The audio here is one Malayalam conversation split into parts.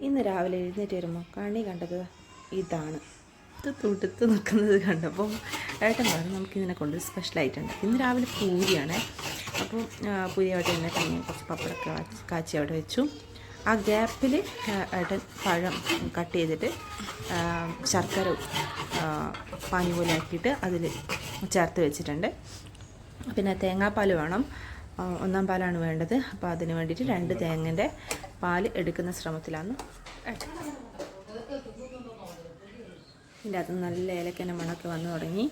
ഇന്ന് രാവിലെ എഴുന്നേറ്റ് വരുമ്പോൾ കണി കണ്ടത് ഇതാണ്. ഇത് തുടുത്ത് നിൽക്കുന്നത് കണ്ടപ്പോൾ ഏട്ടൻ പറഞ്ഞു നമുക്കിതിനെ കൊണ്ട് സ്പെഷ്യലായിട്ടുണ്ട് ഇന്ന് രാവിലെ പൂരിയാണ്. അപ്പോൾ പൂരിയായിട്ട് തന്നെ കഞ്ഞി കുറച്ച് പപ്പടൊക്കെ കാച്ചി- അവിടെ വെച്ചു. ആ ഗ്യാപ്പിൽ ഏട്ടൻ പഴം കട്ട് ചെയ്തിട്ട് ശർക്കര പാനി പോലെ ആക്കിയിട്ട് അതിൽ ചേർത്ത് വെച്ചിട്ടുണ്ട്. പിന്നെ തേങ്ങാപ്പാൽ വേണം. ഒന്നാം പാലാണ് വേണ്ടത്. അപ്പോൾ അതിന് വേണ്ടിയിട്ട് രണ്ട് തേങ്ങന്റെ പാൽ എടുക്കുന്ന ശ്രമത്തിലാണ്. ഇതിന്റെ അകത്ത് നല്ല ഏലക്കന്റെ മണമൊക്കെ വന്നു തുടങ്ങി.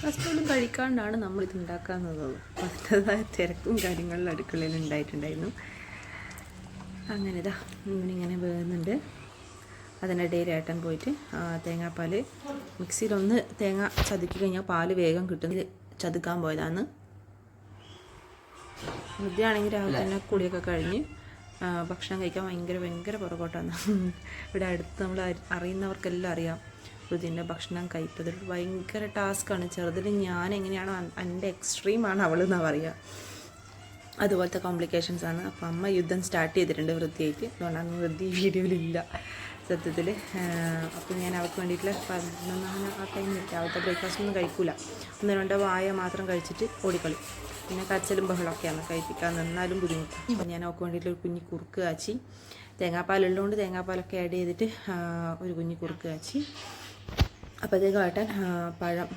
ഫസ്റ്റ് കഴിക്കാണ്ടാണ് നമ്മളിത് ഉണ്ടാക്കാവുന്നത് അതിന്റെതായ തിരക്കും കാര്യങ്ങളും അടുക്കളയിൽ ഉണ്ടായിട്ടുണ്ടായിരുന്നു. അങ്ങനെ ഇതാ ഇങ്ങനെ വേകുന്നുണ്ട് അതിനിടയിൽ ഏട്ടൻ പോയിട്ട് തേങ്ങാപ്പാൽ മിക്സിയിലൊന്ന് തേങ്ങ ചതുക്കി കഴിഞ്ഞാൽ പാൽ വേഗം കിട്ടും. ചതുക്കാൻ പോയതാണ്. വൃദ്ധിയാണെങ്കിൽ രാവിലെ തന്നെ കുളിയൊക്കെ കഴിഞ്ഞ് ഭക്ഷണം കഴിക്കാൻ ഭയങ്കര ഭയങ്കര പുറകോട്ടാണ്. ഇവിടെ അടുത്ത് നമ്മൾ അറിയുന്നവർക്കെല്ലാം അറിയാം. ഋതിന്റെ ഭക്ഷണം കഴിപ്പത് ഭയങ്കര ടാസ്ക്കാണ് ചെറുതിൽ ഞാൻ എങ്ങനെയാണോ എന്റെ എക്സ്ട്രീമാണ് അവൾ എന്നാണ് പറയുക. അതുപോലത്തെ കോംപ്ലിക്കേഷൻസ് ആണ്. അപ്പം അമ്മ യുദ്ധം സ്റ്റാർട്ട് ചെയ്തിട്ടുണ്ട് വൃത്തിയായിട്ട്. അതുകൊണ്ടാണ് വൃത്തി വീഡിയോയിലില്ല സത്യത്തിൽ. അപ്പോൾ ഞാൻ അവർക്ക് വേണ്ടിയിട്ടുള്ള പതിനൊന്നാണ് ആ ടൈമിൽ രാവിലത്തെ ബ്രേക്ക്ഫാസ്റ്റ് ഒന്നും കഴിക്കില്ല ഒന്ന് രണ്ടോ വായ മാത്രം കഴിച്ചിട്ട് ഓടിക്കളി പിന്നെ കച്ചലും ബഹളമൊക്കെയാണ് കഴിപ്പിക്കാൻ നിന്നാലും ബുദ്ധിമുട്ട്. അപ്പോൾ ഞാൻ അവർക്ക് വേണ്ടിയിട്ടുള്ള ഒരു കുഞ്ഞി കുറുക്ക് കാച്ചി തേങ്ങാപ്പാലുള്ളതുകൊണ്ട് തേങ്ങാപ്പാലൊക്കെ ആഡ് ചെയ്തിട്ട് ഒരു കുഞ്ഞി കുറുക്ക് കാച്ചി. അപ്പോഴത്തേക്കും ഏട്ടൻ പഴം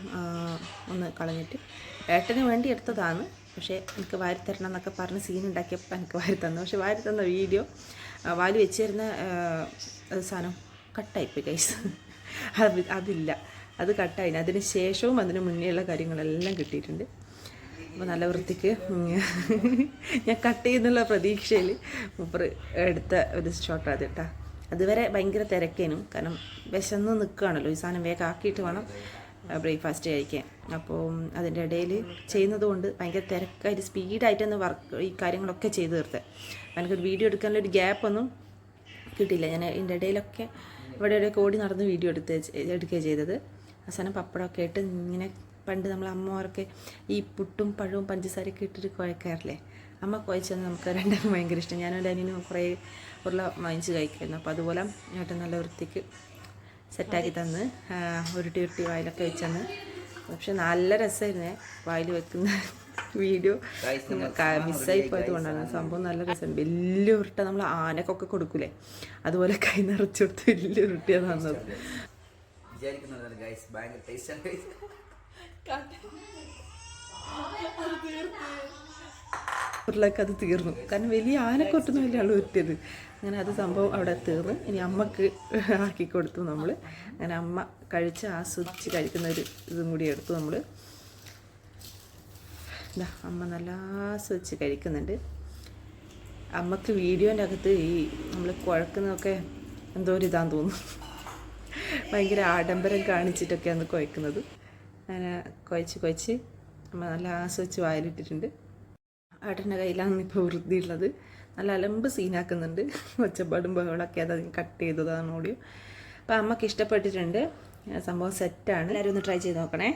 ഒന്ന് കളഞ്ഞിട്ട് ഏട്ടന് വേണ്ടി എടുത്തതാണ്. പക്ഷേ എനിക്ക് വാരി തരണം എന്നൊക്കെ പറഞ്ഞ് സീൻ ഉണ്ടാക്കിയപ്പോൾ എനിക്ക് വാരി തന്നു പക്ഷേ വാരി തന്ന വീഡിയോ വാരി വെച്ചിരുന്ന സാധനം കട്ടായിപ്പോയി കൈസ് അത് അതില്ല. അത് കട്ടായി അതിന് ശേഷവും അതിന് മുന്നേയുള്ള കാര്യങ്ങളെല്ലാം കിട്ടിയിട്ടുണ്ട്. അപ്പോൾ നല്ല വൃത്തിക്ക് ഞാൻ കട്ട് ചെയ്യുന്നുള്ള പ്രതീക്ഷയിൽ മൂപ്പർ എടുത്ത ഒരു ഷോട്ടാണ് കേട്ടോ അതുവരെ ഭയങ്കര തിരക്കേനും. കാരണം വിശന്ന് നിൽക്കുകയാണല്ലോ ഈ സാധനം വേഗം ആക്കിയിട്ട് വേണം. ബ്രേക്ക്ഫാസ്റ്റ് കഴിക്കാൻ. അപ്പോൾ അതിന്റെ ഇടയിൽ ചെയ്യുന്നതുകൊണ്ട് ഭയങ്കര തിരക്കായിട്ട് സ്പീഡായിട്ടൊന്ന് വർക്ക് ഈ കാര്യങ്ങളൊക്കെ ചെയ്ത് തീർത്ത്. എനിക്കൊരു വീഡിയോ എടുക്കാനുള്ള ഒരു ഗ്യാപ്പൊന്നും കിട്ടിയില്ല. ഞാൻ ഇതിന്റെ ഇടയിലൊക്കെ ഇവിടെ ഇവിടെയൊക്കെ ഓടി നടന്ന് വീഡിയോ എടുത്ത് എടുക്കുകയാണ് ചെയ്തത്. അവസാനം പപ്പടമൊക്കെ ഇട്ട് ഇങ്ങനെ പണ്ട് നമ്മൾ അമ്മമാരൊക്കെ ഈ പുട്ടും പഴവും പഞ്ചസാരയൊക്കെ ഇട്ടിട്ട് കുഴക്കാറില്ലേ? അമ്മ കുഴച്ചത് നമുക്ക് രണ്ടാമത് ഭയങ്കര ഇഷ്ടം. ഞാനും എന്റെ അനിയനും കുറേ ഉരുള വാങ്ങിച്ച് കഴിക്കുമായിരുന്നു. അപ്പോൾ അതുപോലെ ഏട്ടൻ നല്ല വൃത്തിക്ക് സെറ്റാക്കി തന്ന്. ഉരുട്ടി ഉരുട്ടി വായിലൊക്കെ വെച്ചെന്ന്. പക്ഷെ നല്ല രസമായിരുന്നേ വായിൽ വെക്കുന്ന വീഡിയോ. മിസ്സായി പോയത് കൊണ്ടാണ്. സംഭവം നല്ല രസമാണ് വലിയ ഉരുട്ട നമ്മൾ ആനക്കൊക്കെ കൊടുക്കൂലേ? അതുപോലെ കൈ നിറച്ചു കൊടുത്ത് വലിയ ഉരുട്ടിയാണ് തന്നത് വിചാരിക്കുന്നുണ്ട് ഉരുളൊക്കെ അത് തീർന്നു. കാരണം വലിയ ആനക്കൊട്ടൊന്നും വലിയ ആൾ ഉരുട്ടിയത് അങ്ങനെ അത് സംഭവം അവിടെ തീർന്നു. ഇനി അമ്മയ്ക്ക് ആക്കി കൊടുത്തു നമ്മൾ അങ്ങനെ അമ്മ കഴിച്ച് ആസ്വദിച്ച് കഴിക്കുന്ന ഒരു ഇതും കൂടി എടുത്തു നമ്മൾ ഇതാ അമ്മ നല്ല ആസ്വദിച്ച് കഴിക്കുന്നുണ്ട്. അമ്മയ്ക്ക് വീഡിയോന്റെ അകത്ത് ഈ നമ്മൾ കുഴക്കുന്നതൊക്കെ എന്തോ ഒരു ഇതാന്ന് തോന്നുന്നു. ഭയങ്കര ആഡംബരം കാണിച്ചിട്ടൊക്കെയാണ് കുഴക്കുന്നത്. അങ്ങനെ കുഴച്ച് കുഴച്ച് അമ്മ നല്ല ആസ്വദിച്ച് വായിലിട്ടിട്ടുണ്ട്. ഏട്ടന്റെ കയ്യിലാണ് ഇപ്പോൾ വൃത്തിയുള്ളത്. നല്ല അലമ്പ് സീനാക്കുന്നുണ്ട്. ഒച്ചപ്പാടും ബഹളൊക്കെ അത് കട്ട് ചെയ്തതാണ് ഓഡിയോ അപ്പോൾ അമ്മയ്ക്ക് ഇഷ്ടപ്പെട്ടിട്ടുണ്ട്. സംഭവം സെറ്റാണ് എല്ലാവരും ഒന്ന് ട്രൈ ചെയ്ത് നോക്കണേ.